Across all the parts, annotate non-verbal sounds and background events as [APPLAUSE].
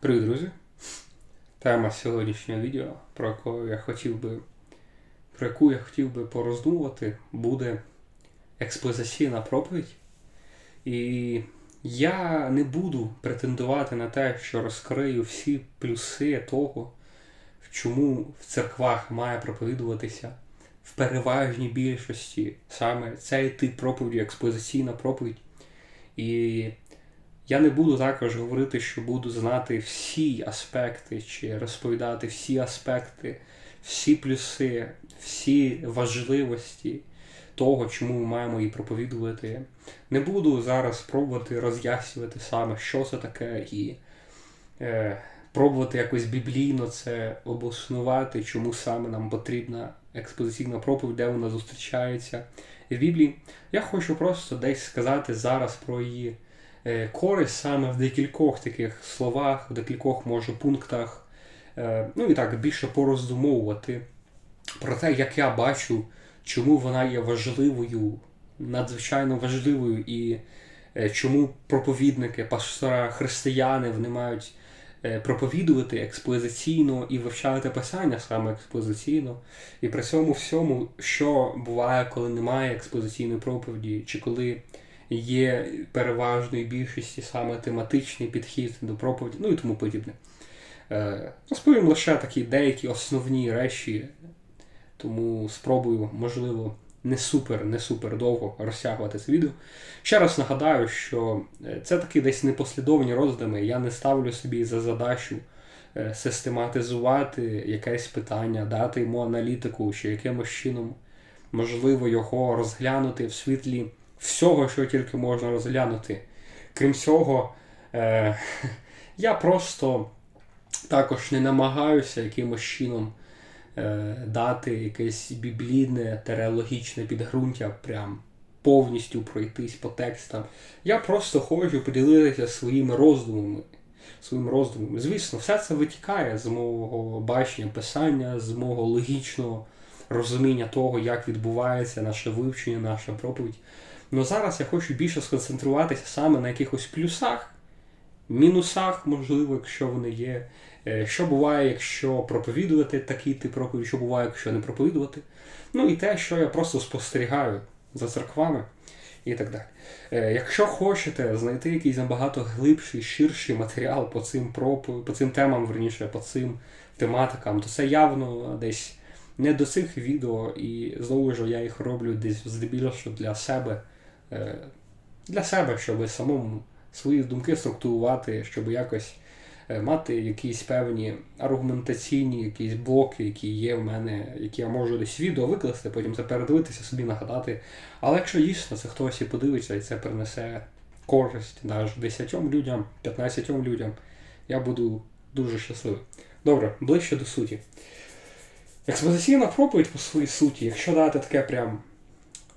Привіт, друзі! Тема сьогоднішнього відео, про яку я хотів би, про яку я хотів би пороздумувати, буде експозиційна проповідь. І я не буду претендувати на те, що розкрию всі плюси того, чому в церквах має проповідуватися в переважній більшості саме цей тип проповіді, експозиційна проповідь. І я не буду також говорити, що буду знати всі аспекти, чи розповідати всі аспекти, всі плюси, всі важливості того, чому ми маємо її проповідувати. Не буду зараз пробувати роз'яснювати саме, що це таке, і е, пробувати якось біблійно це обоснувати, чому саме нам потрібна експозиційна проповідь, де вона зустрічається в Біблії. Я хочу просто десь сказати зараз про її. Е, користь саме в декількох таких словах, в декількох, може, пунктах. Е, ну і так, більше пороздумовувати про те, як я бачу, чому вона є важливою, надзвичайно важливою, і е, чому проповідники, пастора, християни вони мають проповідувати експозиційно і вивчати писання саме експозиційно. І при цьому всьому, що буває, коли немає експозиційної проповіді, чи коли є переважною більшості саме тематичний підхід до проповіді, ну і тому подібне. Е, розповім лише такі деякі основні речі, тому спробую, можливо, не супер, не супер довго розтягувати це відео. Ще раз нагадаю, що е, це такі десь непослідовні роздуми. Я не ставлю собі за задачу е, систематизувати якесь питання, дати йому аналітику, чи якимось чином можливо його розглянути в світлі всього, що тільки можна розглянути. Крім цього, е, [LAUGHS] я просто також не намагаюся якимось чином е, дати якесь біблійне тереологічне підґрунтя, прям повністю пройтись по текстам. Я просто хочу поділитися своїми роздумами. Своїм роздумом. Звісно, все це витікає з мого бачення писання, з мого логічного розуміння того, як відбувається наше вивчення, наша проповідь. Ну зараз я хочу більше сконцентруватися саме на якихось плюсах, мінусах, можливо, якщо вони є. Е, що буває, якщо проповідувати такий тип проповідь, що буває, якщо не проповідувати. Ну і те, що я просто спостерігаю за церквами і так далі. Е, якщо хочете знайти якийсь набагато глибший, ширший матеріал по цим проповідь, по цим темам, верніше, по цим тематикам, то це явно десь не до цих відео, і знову ж я їх роблю десь здебільшого для себе. Е, для себе, щоб самому свої думки структурувати, щоб якось е, мати якісь певні аргументаційні якісь блоки, які є в мене, які я можу десь відео викласти, потім це передивитися, собі нагадати. Але якщо дійсно це хтось і подивиться і це принесе користь навіть 10 людям, 15 людям, я буду дуже щасливий. Добре, ближче до суті. Експозиційна проповідь по своїй суті, якщо дати таке прям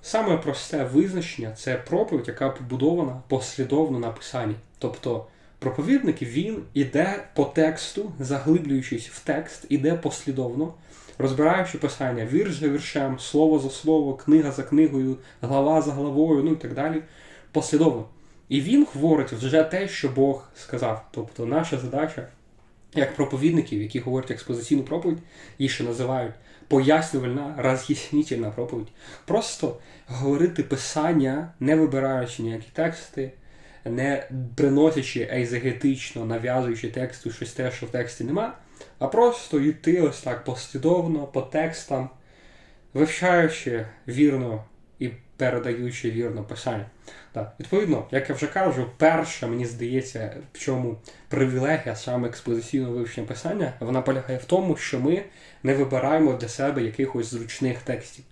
Саме просте визначення це проповідь, яка побудована послідовно на писанні. Тобто проповідник він іде по тексту, заглиблюючись в текст, іде послідовно, розбираючи писання вірш за віршем, слово за слово, книга за книгою, глава за главою, ну і так далі. Послідовно. І він говорить вже те, що Бог сказав. Тобто наша задача, як проповідників, які говорять експозиційну проповідь, її ще називають пояснювальна, роз'яснительна проповідь. Просто говорити писання, не вибираючи ніякі тексти, не приносячи ейзегетично, нав'язуючи тексту щось те, що в тексті нема, а просто йти ось так послідовно по текстам, вивчаючи вірно і передаючи вірно писання. Так. Відповідно, як я вже кажу, перша, мені здається, в чому привілегія саме експозиційного вивчення писання, вона полягає в тому, що ми не вибираємо для себе якихось зручних текстів.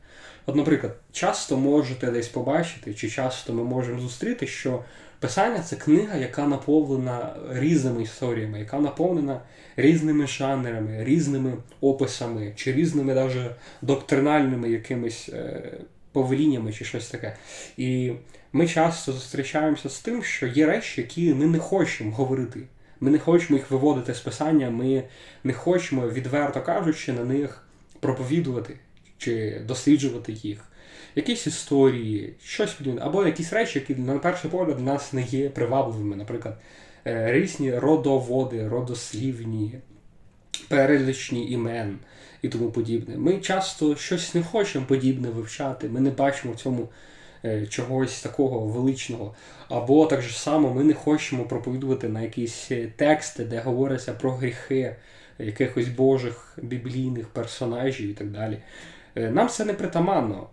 От, наприклад, часто можете десь побачити, чи часто ми можемо зустріти, що писання це книга, яка наповнена різними історіями, яка наповнена різними жанрами, різними описами, чи різними навіть доктринальними якимись е, повеліннями, чи щось таке. І ми часто зустрічаємося з тим, що є речі, які ми не хочемо говорити. Ми не хочемо їх виводити з писання, ми не хочемо, відверто кажучи, на них проповідувати чи досліджувати їх. Якісь історії, щось подібне, або якісь речі, які на перший погляд для нас не є привабливими. Наприклад, е, різні родоводи, родослівні, перелічні імен і тому подібне. Ми часто щось не хочемо подібне вивчати, ми не бачимо в цьому е, чогось такого величного. Або так же само ми не хочемо проповідувати на якісь е, тексти, де говориться про гріхи якихось божих біблійних персонажів і так далі. Е, Нам це не притаманно.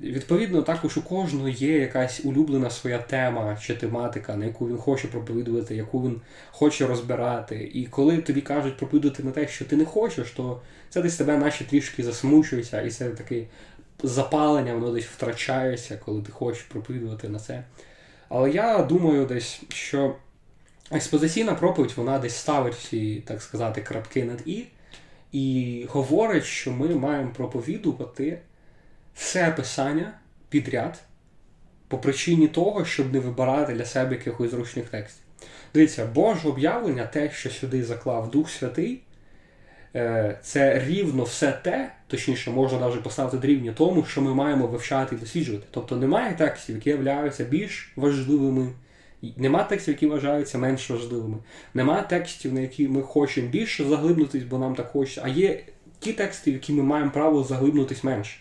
Відповідно, також у кожного є якась улюблена своя тема чи тематика, на яку він хоче проповідувати, яку він хоче розбирати. І коли тобі кажуть проповідувати на те, що ти не хочеш, то це десь тебе наче трішки засмучується, і це таке запалення, воно десь втрачається, коли ти хочеш проповідувати на це. Але я думаю десь, що експозиційна проповідь вона десь ставить всі, так сказати, крапки над і, і говорить, що ми маємо проповідувати все писання підряд по причині того, щоб не вибирати для себе якихось зручних текстів. Дивіться, Боже об'явлення, те, що сюди заклав Дух Святий, е, це рівно все те, точніше, можна навіть поставити дорівнює тому, що ми маємо вивчати і досліджувати. Тобто немає текстів, які являються більш важливими, нема текстів, які вважаються менш важливими, нема текстів, на які ми хочемо більше заглибнутись, бо нам так хочеться, а є ті тексти, в які ми маємо право заглибнутись менше.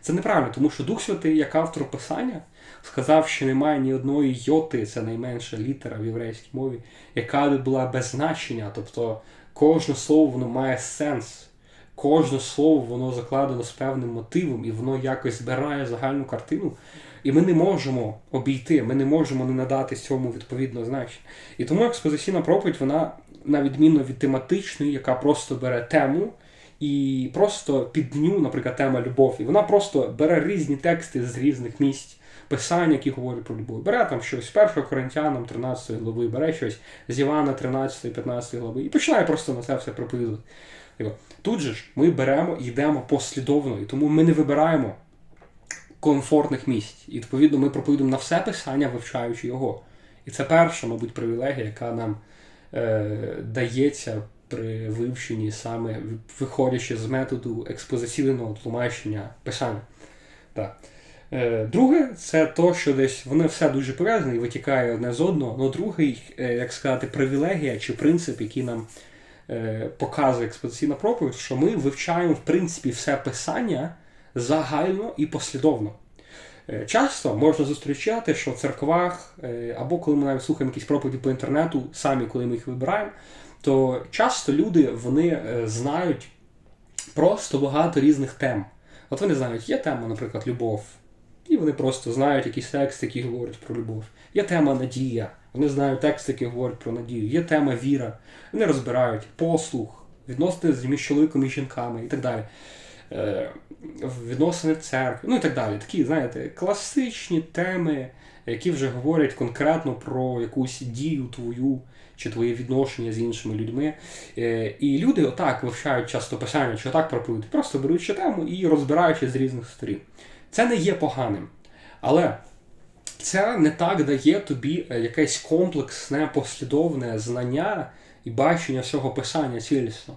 Це неправильно, тому що Дух Святий, як автор Писання, сказав, що немає ні одної йоти, це найменша літера в єврейській мові, яка була без значення. Тобто кожне слово воно має сенс, кожне слово воно закладено з певним мотивом, і воно якось збирає загальну картину. І ми не можемо обійти, ми не можемо не надати цьому відповідно значення. І тому експозиційна проповідь, вона, на відміну від тематичної, яка просто бере тему. І просто під дню, наприклад, тема любов. І вона просто бере різні тексти з різних місць, писань, які говорять про любов. Бере там щось з 1 Коринтянам 13 глави, бере щось з Івана 13, 15 глави і починає просто на це все проповідувати. Тут же ж ми беремо і йдемо послідовно, і тому ми не вибираємо комфортних місць. І відповідно ми проповідуємо на все писання, вивчаючи його. І це перша, мабуть, привілегія, яка нам е, дається при вивченні, саме виходячи з методу експозиційного тлумачення писання. Так. Е, друге, це то, що десь вони все дуже пов'язані і витікає одне з одного. Ну, другий, е, як сказати, привілегія чи принцип, який нам е, показує експозиційна проповідь, що ми вивчаємо в принципі все писання загально і послідовно. Часто можна зустрічати, що в церквах, або коли ми навіть слухаємо якісь проповіді по інтернету, самі коли ми їх вибираємо, то часто люди вони знають просто багато різних тем. От вони знають, є тема, наприклад, любов, і вони просто знають якісь тексти, які говорять про любов. Є тема надія, вони знають тексти, які говорять про надію, є тема віра, вони розбирають послух, відносини між чоловіком і жінками і так далі. Відносини церкви, ну і так далі. Такі, знаєте, класичні теми, які вже говорять конкретно про якусь дію твою чи твоє відношення з іншими людьми. Е, і люди отак вивчають часто писання, чи отак пропонують, просто беруть ще тему і розбираючи з різних сторін. Це не є поганим. Але це не так дає тобі е, якесь комплексне, послідовне знання і бачення всього писання цілісно.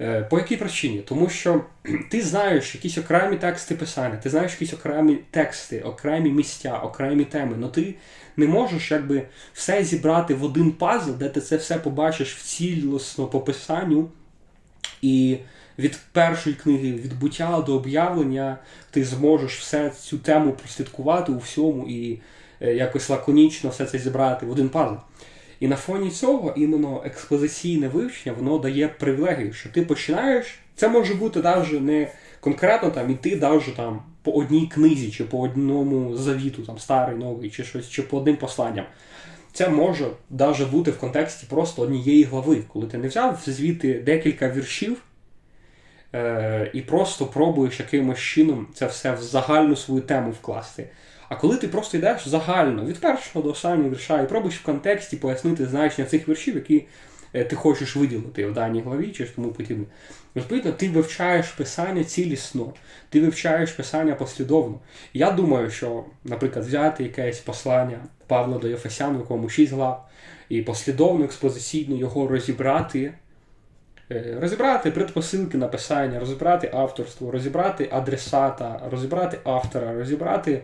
Е, по якій причині? Тому що [CLEARS THROAT] ти знаєш якісь окремі тексти писання, ти знаєш якісь окремі тексти, окремі місця, окремі теми, але ти не можеш якби все зібрати в один пазл, де ти це все побачиш в цілісно по писанню. І від першої книги, від буття до об'явлення, ти зможеш все цю тему прослідкувати у всьому і е, якось лаконічно все це зібрати в один пазл. І на фоні цього іменно експозиційне вивчення воно дає привілегію, що ти починаєш. Це може бути навіть не конкретно там іти навіть там по одній книзі, чи по одному завіту, там старий, новий, чи щось, чи по одним посланням. Це може навіть бути в контексті просто однієї глави, коли ти не взяв звідти декілька віршів е, і просто пробуєш якимось чином це все в загальну свою тему вкласти. А коли ти просто йдеш загально від першого до останнього вірша і пробуєш в контексті пояснити значення цих віршів, які е, ти хочеш виділити в даній главі чи тому подібне. Відповідно, ти вивчаєш писання цілісно, ти вивчаєш писання послідовно. Я думаю, що, наприклад, взяти якесь послання Павла до Єфесян, в якому 6 глав, і послідовно, експозиційно його розібрати. Е, розібрати предпосилки написання, розібрати авторство, розібрати адресата, розібрати автора, розібрати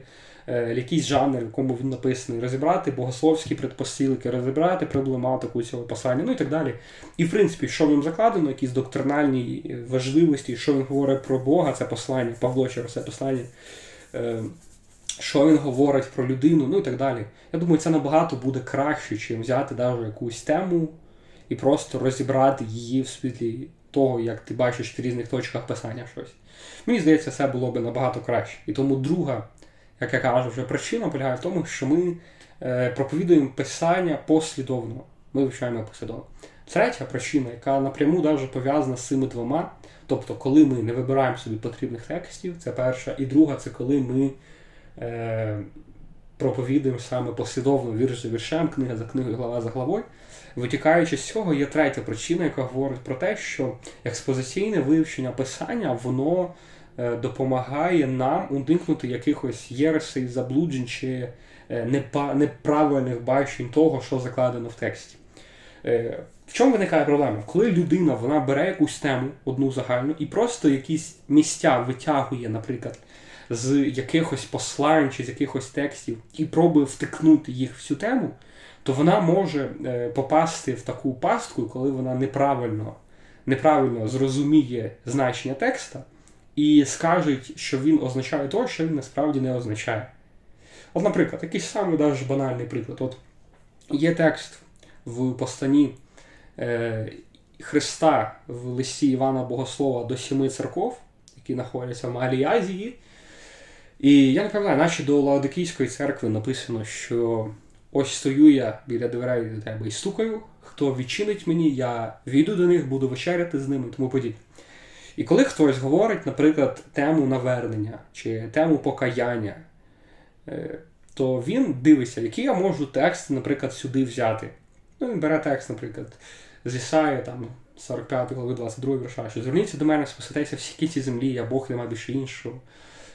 якийсь жанр, в якому він написаний, розібрати богословські предпосилки, розібрати проблематику цього послання, ну і так далі. І в принципі, що в ньому закладено, якісь доктринальні важливості, що він говорить про Бога, це послання, Павло через це послання. Е, що він говорить про людину, ну і так далі. Я думаю, це набагато буде краще, чим взяти навіть якусь тему і просто розібрати її в світлі того, як ти бачиш в різних точках писання щось. Мені здається, це було б набагато краще. І тому друга, як я кажу, вже причина полягає в тому, що ми е, проповідуємо писання послідовно. Ми вивчаємо послідовно. Третя причина, яка напряму навіть пов'язана з цими двома. Тобто, коли ми не вибираємо собі потрібних текстів, це перша. І друга це коли ми е, проповідуємо саме послідовно вірш за віршем, книга за книгою, глава за главою. Витікаючи з цього, є третя причина, яка говорить про те, що експозиційне вивчення писання воно допомагає нам уникнути якихось єресей, заблуджень чи е, неправильних бачень того, що закладено в тексті. Е, в чому виникає проблема? Коли людина вона бере якусь тему, одну загальну, і просто якісь місця витягує, наприклад, з якихось послань чи з якихось текстів, і пробує втикнути їх в цю тему то вона може е, попасти в таку пастку, коли вона неправильно неправильно зрозуміє значення текста і скаже, що він означає те, що він насправді не означає. От, наприклад, якийсь самий даже банальний приклад. От Є текст в постані е, Христа в листі Івана Богослова до сіми церков, які знаходяться в Малій Азії. І я не пам'ятаю, наче до Лаодикійської церкви написано, що Ось стою я біля дверей до тебе і стукаю. Хто відчинить мені, я війду до них, буду вечеряти з ними і тому подібне. І коли хтось говорить, наприклад, тему навернення чи тему покаяння, е, то він дивиться, який я можу текст, наприклад, сюди взяти. Ну, Він бере текст, наприклад, з Ісаї, там, 45 глави 22 вірша, що зверніться до мене, спасетеся всі кіті землі, я Бог нема більше іншого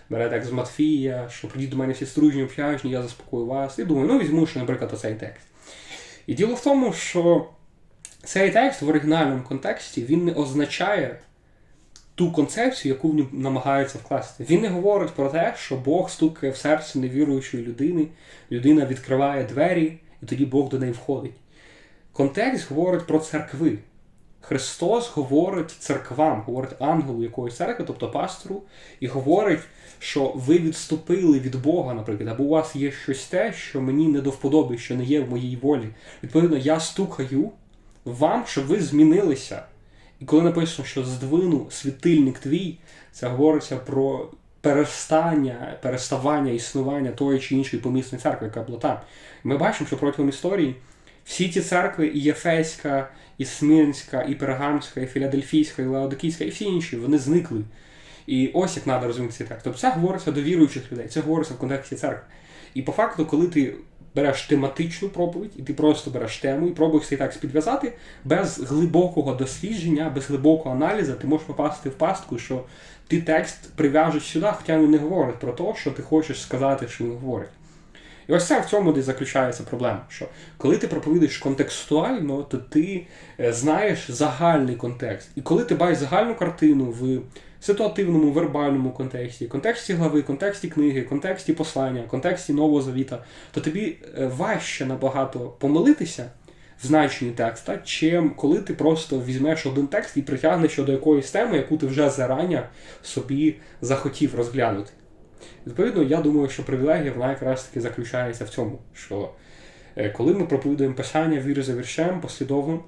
бере текст з Матфія, що прийдіть до мене всі стружні общаючні, я заспокою вас. І думаю, ну візьму ще, наприклад, оцей текст. І діло в тому, що цей текст в оригінальному контексті він не означає ту концепцію, яку в намагаються вкласти. Він не говорить про те, що Бог стукає в серце невіруючої людини, людина відкриває двері, і тоді Бог до неї входить. Контекст говорить про церкви. Христос говорить церквам, говорить ангелу якоїсь церкви, тобто пастору, і говорить, що ви відступили від Бога, наприклад, або у вас є щось те, що мені не до вподоби, що не є в моїй волі. Відповідно, я стукаю вам, щоб ви змінилися. І коли написано, що здвину світильник твій, це говориться про перестання, переставання існування тої чи іншої помісної церкви, яка була там. Ми бачимо, що протягом історії всі ці церкви, і Єфеська, і Смірнська, і Пергамська, і Філадельфійська, і Лаодикійська, і всі інші, вони зникли. І ось як треба розуміти цей текст. Тобто це говориться до віруючих людей, це говориться в контексті церкви. І по факту, коли ти береш тематичну проповідь, і ти просто береш тему і пробуєш цей текст підв'язати, без глибокого дослідження, без глибокого аналізу, ти можеш попасти в пастку, що ти текст прив'яжеш сюди, хоча він не говорить про те, що ти хочеш сказати, що він говорить. І ось це в цьому де заключається проблема. Що коли ти проповідуєш контекстуально, то ти е, знаєш загальний контекст. І коли ти бачиш загальну картину в ситуативному, вербальному контексті, контексті глави, контексті книги, контексті послання, контексті Нового Завіта, то тобі е, важче набагато помилитися в значенні текста, чим коли ти просто візьмеш один текст і притягнеш до якоїсь теми, яку ти вже зарання собі захотів розглянути. Відповідно, я думаю, що привілегія вона якраз таки заключається в цьому, що е, коли ми проповідуємо писання віри за віршем послідовно,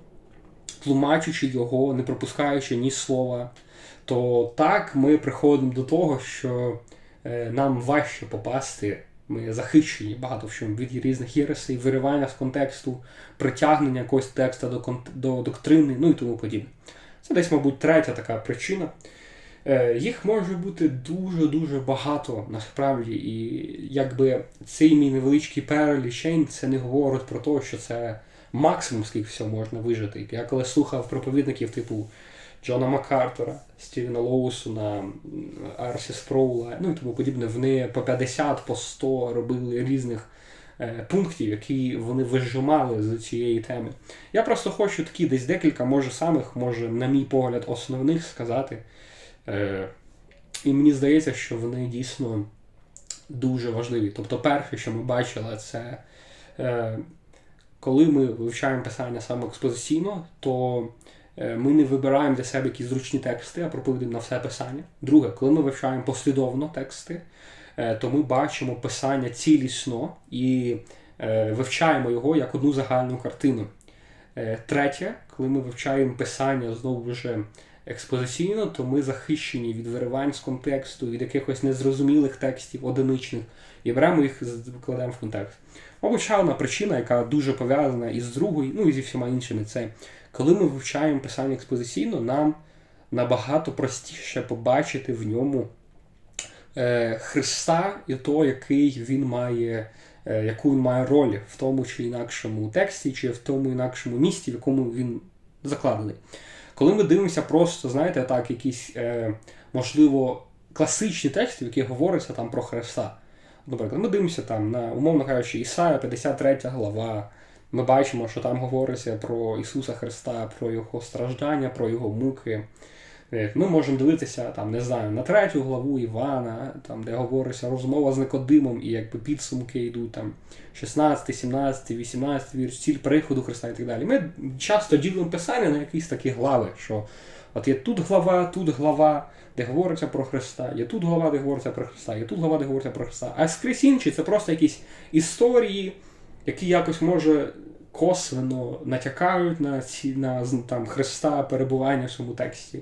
тлумачучи його, не пропускаючи ні слова, то так ми приходимо до того, що е, нам важче попасти. Ми захищені багато в чому від різних єресей, виривання з контексту, притягнення якогось текста до до доктрини, ну і тому подібне. Це десь, мабуть, третя така причина. Е, їх може бути дуже-дуже багато насправді, і якби цей мій невеличкий перелічень це не говорить про те, що це максимум, скільки всього можна вижити. Я коли слухав проповідників типу Джона Маккартера, Стівена Лоусона, Арсі Спроула, ну і тому подібне, вони по 50, по 100 робили різних е, пунктів, які вони вижимали з цієї теми. Я просто хочу такі десь декілька, може самих, може, на мій погляд, основних сказати. Е, І мені здається, що вони дійсно дуже важливі. Тобто, перше, що ми бачили, це е, коли ми вивчаємо писання саме експозиційно, то ми не вибираємо для себе якісь зручні тексти, а проповідуємо на все писання. Друге, коли ми вивчаємо послідовно тексти, е, то ми бачимо писання цілісно і е, вивчаємо його як одну загальну картину. Е, Третє, коли ми вивчаємо писання знову ж експозиційно, то ми захищені від виривань з контексту, від якихось незрозумілих текстів, одиничних, і беремо їх викладаємо в контекст. Мабуть, одна причина, яка дуже пов'язана із другою, ну і зі всіма іншими, це коли ми вивчаємо писання експозиційно, нам набагато простіше побачити в ньому е, Христа і то, який він має. Е, яку він має роль в тому чи інакшому тексті, чи в тому інакшому місті, в якому він закладений. Коли ми дивимося просто, знаєте, так, якісь, е, можливо, класичні тексти, в яких говориться там про Христа. Наприклад, ми дивимося там на, умовно кажучи, Ісая, 53 глава. Ми бачимо, що там говориться про Ісуса Христа, про Його страждання, про Його муки. Е, ми можемо дивитися там, не знаю, на третю главу Івана, там, де говориться розмова з Никодимом, і якби підсумки йдуть там 16, 17, 18 вірш, ціль приходу Христа і так далі. Ми часто ділимо писання на якісь такі глави, що от є тут глава, тут глава, де говориться про Христа, є тут глава, де говориться про Христа, є тут глава, де говориться про Христа. А скрізь інші це просто якісь історії, які якось може. Косвенно натякають на ці на там Христа перебування в цьому тексті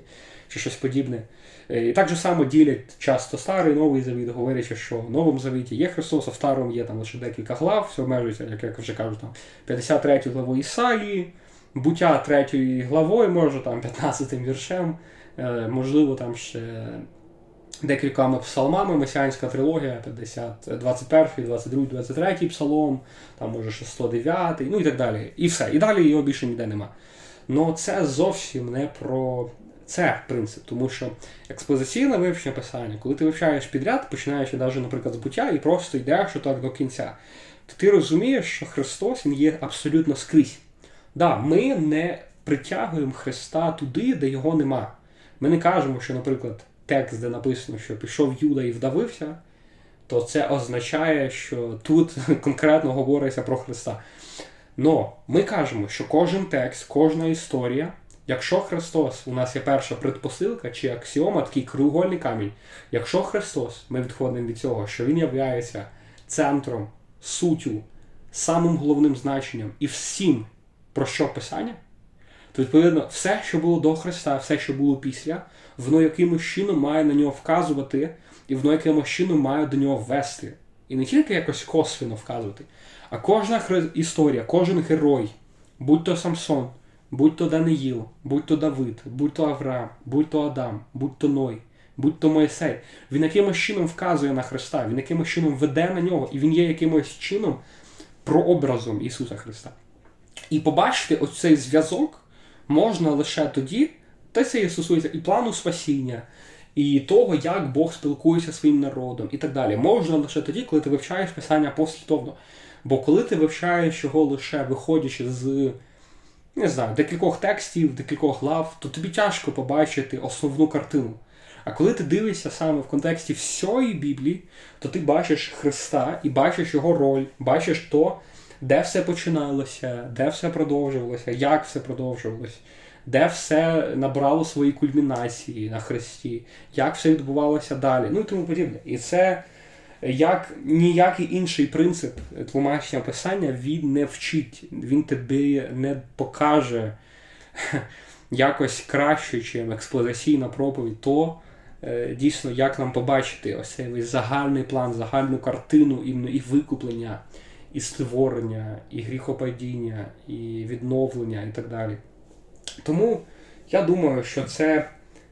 чи щось подібне. Е, і так же само ділять часто старий новий завіт, говорячи, що в новому завіті є Христос, а в старому є там лише декілька глав, все обмежується, як я вже кажу, там 53 главу Ісаї, буття 3 главою, може там 15 віршем, е, можливо, там ще. Декількома псалмами, месіанська трилогія, 50, 21, 22, 23 псалом, там може ще 109, ну і так далі. І все. І далі його більше ніде нема. Ну це зовсім не про це принцип, тому що експозиційне вивчення писання, коли ти вивчаєш підряд, починаючи навіть, наприклад, з буття, і просто йдеш отак до кінця, то ти розумієш, що Христос Він є абсолютно скрізь. Да, Ми не притягуємо Христа туди, де його нема. Ми не кажемо, що, наприклад, текст, де написано, що пішов Юда і вдавився, то це означає, що тут [LAUGHS] конкретно говориться про Христа. Но ми кажемо, що кожен текст, кожна історія Якщо Христос, у нас є перша предпосилка чи аксіома, такий кругольний камінь. Якщо Христос, ми відходимо від цього, що Він являється центром, суттю, самим головним значенням і всім, про що Писання, відповідно все, що було до Христа, все, що було після, воно якимось чином має на нього вказувати, і воно якимось чином має до нього вести. І не тільки якось косвенно вказувати, а кожна історія, кожен герой, будь то Самсон будь то Даниїл, будь то Давид, будь то Авраам, будь то Адам, будь то Ной, будь то Моїсей, він якимось чином вказує на Христа, він якимось чином веде на нього, і він є якимось чином прообразом Ісуса Христа. І побачити оцей зв'язок можна лише тоді, та це і стосується і плану спасіння, і того, як Бог спілкується зі своїм народом, і так далі. Можна лише тоді, коли ти вивчаєш Писання послідовно. Бо коли ти вивчаєш його лише виходячи з не знаю, декількох текстів, декількох глав, то тобі тяжко побачити основну картину. А коли ти дивишся саме в контексті всієї Біблії, то ти бачиш Христа і бачиш його роль, бачиш то, де все починалося, де все продовжувалося, як все продовжувалося, де все набрало свої кульмінації на Христі, як все відбувалося далі, ну і тому подібне. І це як ніякий інший принцип тлумачення писання він не вчить, він тобі не покаже [LAUGHS] якось краще, ніж експозиційна проповідь, то е, дійсно як нам побачити ось цей загальний план, загальну картину і, і викуплення, і створення, і гріхопадіння, і відновлення, і так далі. Тому я думаю, що це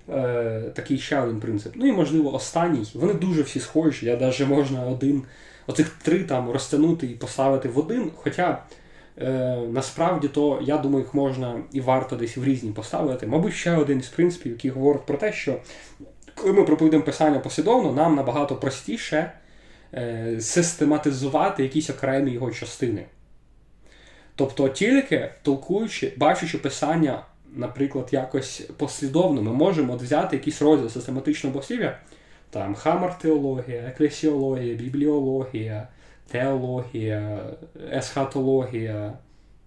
е, такий ще один принцип. Ну і можливо останній. Вони дуже всі схожі. Я навіть можна один, оцих три там розтягнути і поставити в один. Хоча е, насправді то я думаю, їх можна і варто десь в різні поставити. Мабуть, ще один із принципів, який говорить про те, що коли ми проповідуємо писання послідовно, нам набагато простіше систематизувати якісь окремі його частини. Тобто тільки толкуючи, бачучи писання наприклад, якось послідовно ми можемо взяти якийсь розділ систематичного богослів'я, там хамар-теологія, еклесіологія, бібліологія, теологія, есхатологія,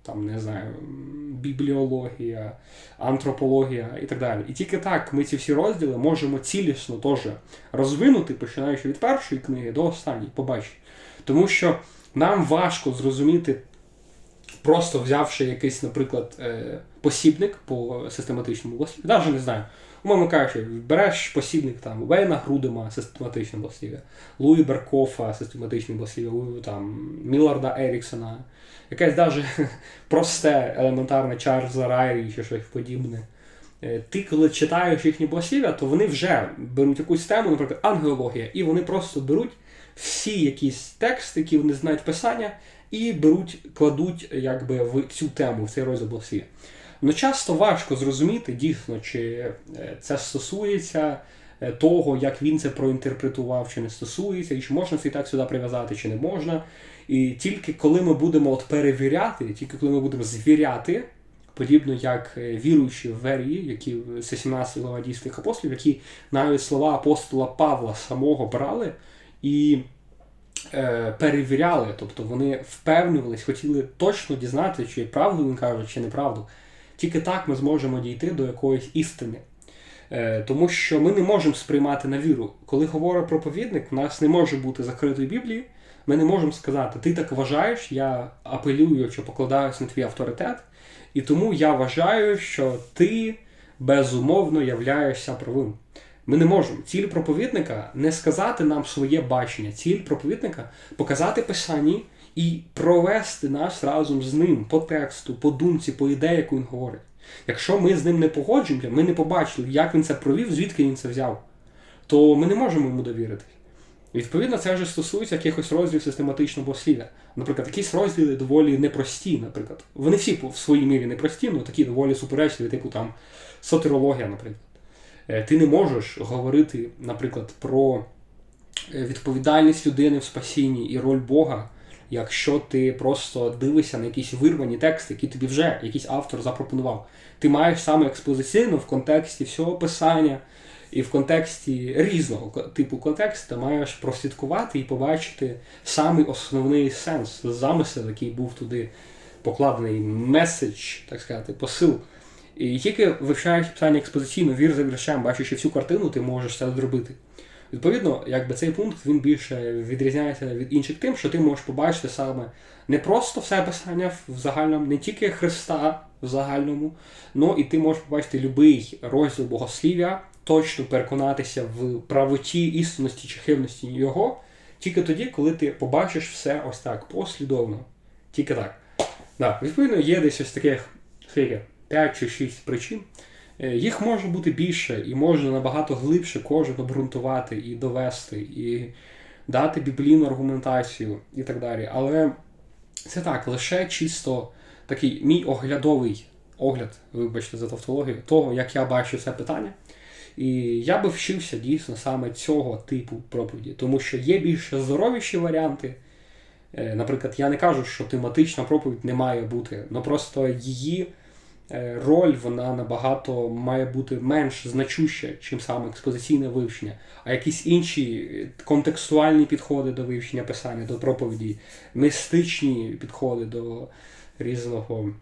там, не знаю, бібліологія, антропологія і так далі. І тільки так ми ці всі розділи можемо цілісно теж розвинути, починаючи від першої книги до останньої, побачити. Тому що нам важко зрозуміти, просто взявши якийсь, наприклад, е, посібник по систематичному власні, навіть не знаю. Умовно кажучи, береш посібник там Вейна Грудема, систематичне властив'я, Луї Беркофа, систематичне властив'я, Луї, там Міларда Еріксона, якесь навіть [LAUGHS] просте, елементарне Чарльза Райрі чи щось подібне. Е, Ти, коли читаєш їхні властив'я, то вони вже беруть якусь тему, наприклад, ангеологія, і вони просто беруть всі якісь тексти, які вони знають писання, і беруть, кладуть якби в цю тему, в цей розділ властив'я. Ну часто важко зрозуміти дійсно, чи е, це стосується е, того, як він це проінтерпретував, чи не стосується, і чи можна цей текст сюди прив'язати, чи не можна. І тільки коли ми будемо от перевіряти, тільки коли ми будемо звіряти, подібно як е, віруючі в Верії, які це 17 глава дійських апостолів, які навіть слова апостола Павла самого брали і перевіряли, тобто вони впевнювались, хотіли точно дізнати, чи правду він каже, чи неправду. Тільки так ми зможемо дійти до якоїсь істини. Е, Тому що ми не можемо сприймати на віру. Коли говорить проповідник, у нас не може бути закритої Біблії. Ми не можемо сказати, ти так вважаєш, я апелюю чи покладаюсь на твій авторитет, і тому я вважаю, що ти безумовно являєшся правим. Ми не можемо. Ціль проповідника не сказати нам своє бачення. Ціль проповідника показати писанні і провести нас разом з ним по тексту, по думці, по ідеї, яку він говорить. Якщо ми з ним не погоджуємося, ми не побачили, як він це провів, звідки він це взяв, то ми не можемо йому довіритись. Відповідно, це вже стосується якихось розділів систематичного послів'я. Наприклад, якісь розділи доволі непрості, наприклад. Вони всі в своїй мірі непрості, але такі доволі суперечливі, типу там сотерологія, наприклад. Е, Ти не можеш говорити, наприклад, про е, відповідальність людини в спасінні і роль Бога, якщо ти просто дивишся на якісь вирвані тексти, які тобі вже якийсь автор запропонував. Ти маєш саме експозиційно в контексті всього писання і в контексті різного типу контексту маєш прослідкувати і побачити самий основний сенс, замисел, який був туди покладений, меседж, так сказати, посил. І тільки вивчаючи питання експозиційно, вір за віршем, бачачи всю картину, ти можеш це зробити. Відповідно, якби цей пункт він більше відрізняється від інших тим, що ти можеш побачити саме не просто все писання в загальному, не тільки Христа в загальному, ну і ти можеш побачити будь-який розділ богослів'я, точно переконатися в правоті, істинності чи хибності його, тільки тоді, коли ти побачиш все ось так послідовно. Тільки так. Да, відповідно, є десь ось таких скільки, 5 чи 6 причин. Е, Їх може бути більше, і можна набагато глибше кожен обґрунтувати і довести, і дати біблійну аргументацію і так далі. Але це так, лише чисто такий мій оглядовий огляд, вибачте за тавтологію, того, як я бачу це питання. І я би вчився дійсно саме цього типу проповіді, тому що є більш здоровіші варіанти. Е, Наприклад, я не кажу, що тематична проповідь не має бути, але просто її роль вона набагато має бути менш значуща, чим саме експозиційне вивчення, а якісь інші е, контекстуальні підходи до вивчення писання, до проповіді, містичні підходи до різного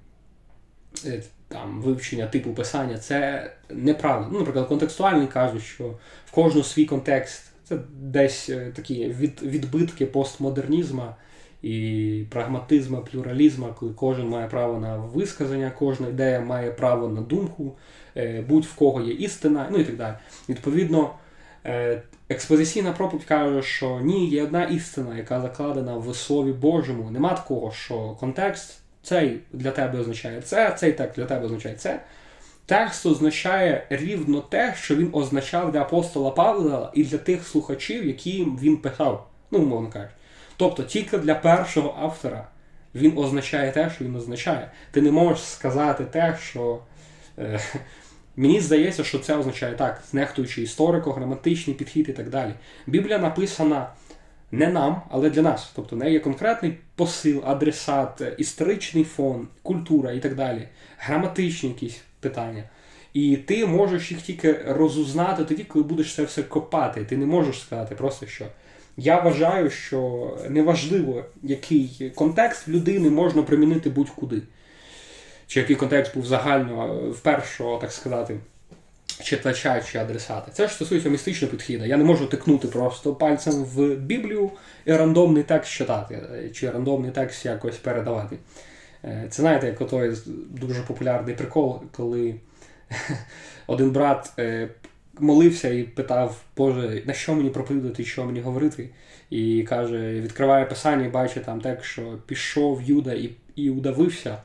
е, там, вивчення типу писання, це неправда. Ну, наприклад, контекстуальні кажуть, що в кожну свій контекст це десь е, такі від, відбитки постмодернізму і прагматизму, плюралізму, коли кожен має право на висказання, кожна ідея має право на думку, е, будь в кого є істина, ну і так далі. Відповідно, е, експозиційна проповідь каже, що ні, є одна істина, яка закладена в Слові Божому. Нема такого, що контекст цей для тебе означає це, цей текст для тебе означає це. Текст означає рівно те, що він означав для апостола Павла і для тих слухачів, яким він писав, ну, умовно кажучи. Тобто тільки для першого автора він означає те, що він означає. Ти не можеш сказати те, що е, [LAUGHS] мені здається, що це означає так, знехтуючи історико-граматичний підхід і так далі. Біблія написана не нам, але для нас. Тобто в неї є конкретний посил, адресат, історичний фон, культура і так далі, граматичні якісь питання. І ти можеш їх тільки розузнати тоді, коли будеш це все копати. Ти не можеш сказати просто що. Я вважаю, що неважливо, який контекст людини можна примінити будь-куди. Чи який контекст був загально в першого, так сказати, читача чи адресата. Це ж стосується містичного підхіду. Я не можу тикнути просто пальцем в Біблію і рандомний текст читати, чи рандомний текст якось передавати. Е, це знаєте, як отой дуже популярний прикол, коли [LAUGHS] один брат е, молився і питав, Боже, на що мені проповідати, що мені говорити? І каже, відкриває писання і бачить там текст, що пішов Юда і і удавився.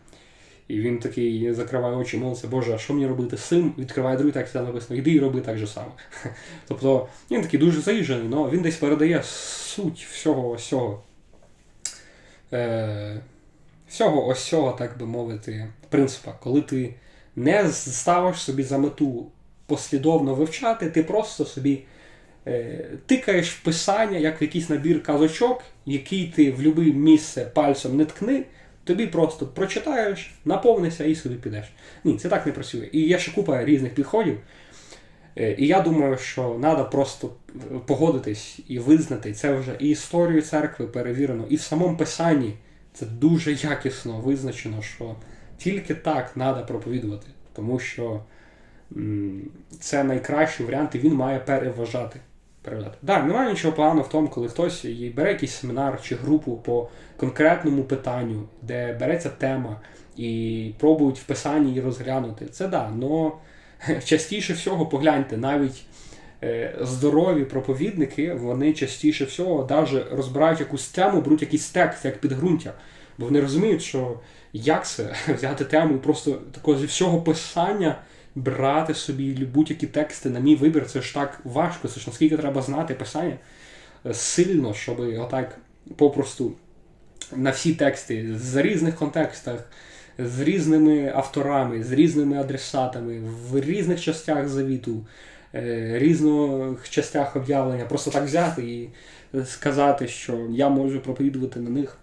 І він такий закриває очі, молиться, Боже, а що мені робити з? Відкриває другий текст, там написано, іди і роби так же само. [LAUGHS] Тобто він такий дуже заїжджений, але він десь передає суть всього всього. Е, всього ось цього, так би мовити, принципа. Коли ти не ставиш собі за мету послідовно вивчати, ти просто собі е, тикаєш в писання, як в якийсь набір казочок, який ти в будь-яке місце пальцем не ткни. Тобі просто прочитаєш, наповнишся і собі підеш. Ні, це так не працює. І є ще купа різних підходів. Е, і я думаю, що треба просто погодитись і визнати це вже і історію церкви перевірено, і в самому писанні це дуже якісно визначено, що тільки так треба проповідувати, тому що це найкращий варіант, і він має переважати передати. Так, немає нічого поганого в тому, коли хтось бере якийсь семінар чи групу по конкретному питанню, де береться тема і пробують в писанні її розглянути. Це да, але [LAUGHS] частіше всього погляньте, навіть е, здорові проповідники, вони частіше всього навіть розбирають якусь тему, беруть якийсь текст як підґрунтя. Бо вони розуміють, що як це [LAUGHS] взяти тему просто такого зі всього писання брати собі будь-які тексти на мій вибір, це ж так важко. Це ж наскільки треба знати писання е, сильно, щоб отак попросту на всі тексти з різних контекстах, з різними авторами, з різними адресатами, в різних частях завіту, е, різних частях об'явлення, просто так взяти і сказати, що я можу проповідувати на них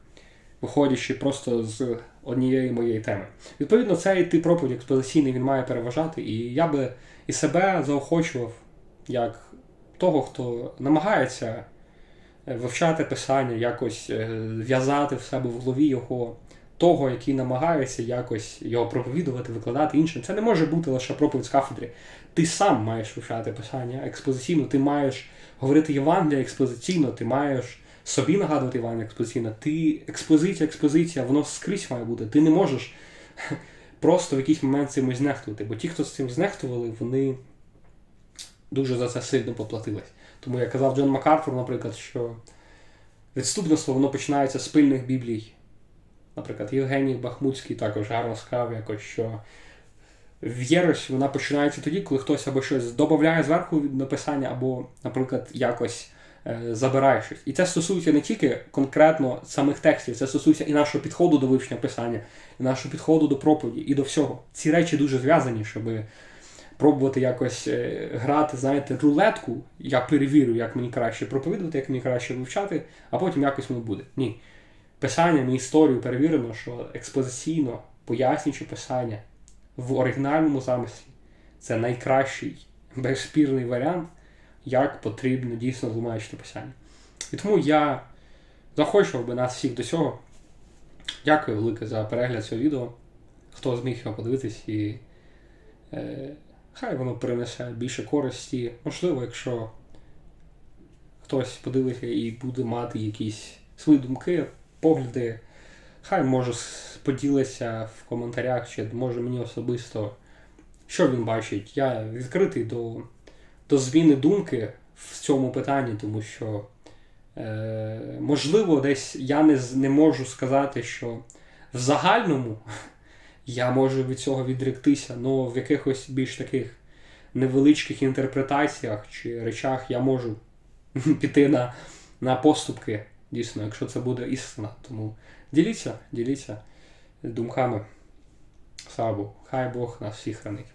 виходячи просто з однієї моєї теми. Відповідно, цей тип проповідь експозиційний він має переважати, і я би і себе заохочував як того, хто намагається е, вивчати писання, якось е, в'язати в себе в голові його. Того, який намагається якось його проповідувати, викладати іншим. Це не може бути лише проповідь з кафедри. Ти сам маєш вивчати писання експозиційно, ти маєш говорити Євангелія експозиційно, ти маєш собі нагадувати Івана експозиційна. Ти експозиція, експозиція, воно скрізь має бути. Ти не можеш [LAUGHS] просто в якийсь момент цим знехтувати. Бо ті, хто з цим знехтували, вони дуже за це сильно поплатились. Тому я казав Джон Макартур, наприклад, що відступництво воно починається з пильних біблій. Наприклад, Євгеній Бахмутський також гарно сказав якось, що в'єрось вона починається тоді, коли хтось або щось додає зверху написання, або, наприклад, якось Е, забирає щось. І це стосується не тільки конкретно самих текстів, це стосується і нашого підходу до вивчення писання, і нашого підходу до проповіді, і до всього. Ці речі дуже зв'язані, щоб пробувати якось е, грати, знаєте, рулетку. Я перевірю, як мені краще проповідувати, як мені краще вивчати, а потім якось воно буде. Ні. Писанням і історію перевірено, що експозиційно пояснюючи писання в оригінальному замислі це найкращий безспірний варіант як потрібно дійсно тлумачити писання. І тому я захочував би нас всіх до цього. Дякую велике за перегляд цього відео. Хто зміг його подивитись, і е, хай воно принесе більше користі. Можливо, якщо хтось подивиться і буде мати якісь свої думки, погляди, хай може поділиться в коментарях, чи може мені особисто, що він бачить. Я відкритий до до зміни думки в цьому питанні, тому що, е, можливо, десь я не, не можу сказати, що в загальному [LAUGHS] я можу від цього відректися, але в якихось більш таких невеличких інтерпретаціях чи речах я можу [LAUGHS] піти на, на поступки, дійсно, якщо це буде істина. Тому діліться, діліться думками. Слава Богу, хай Бог нас всіх хранить.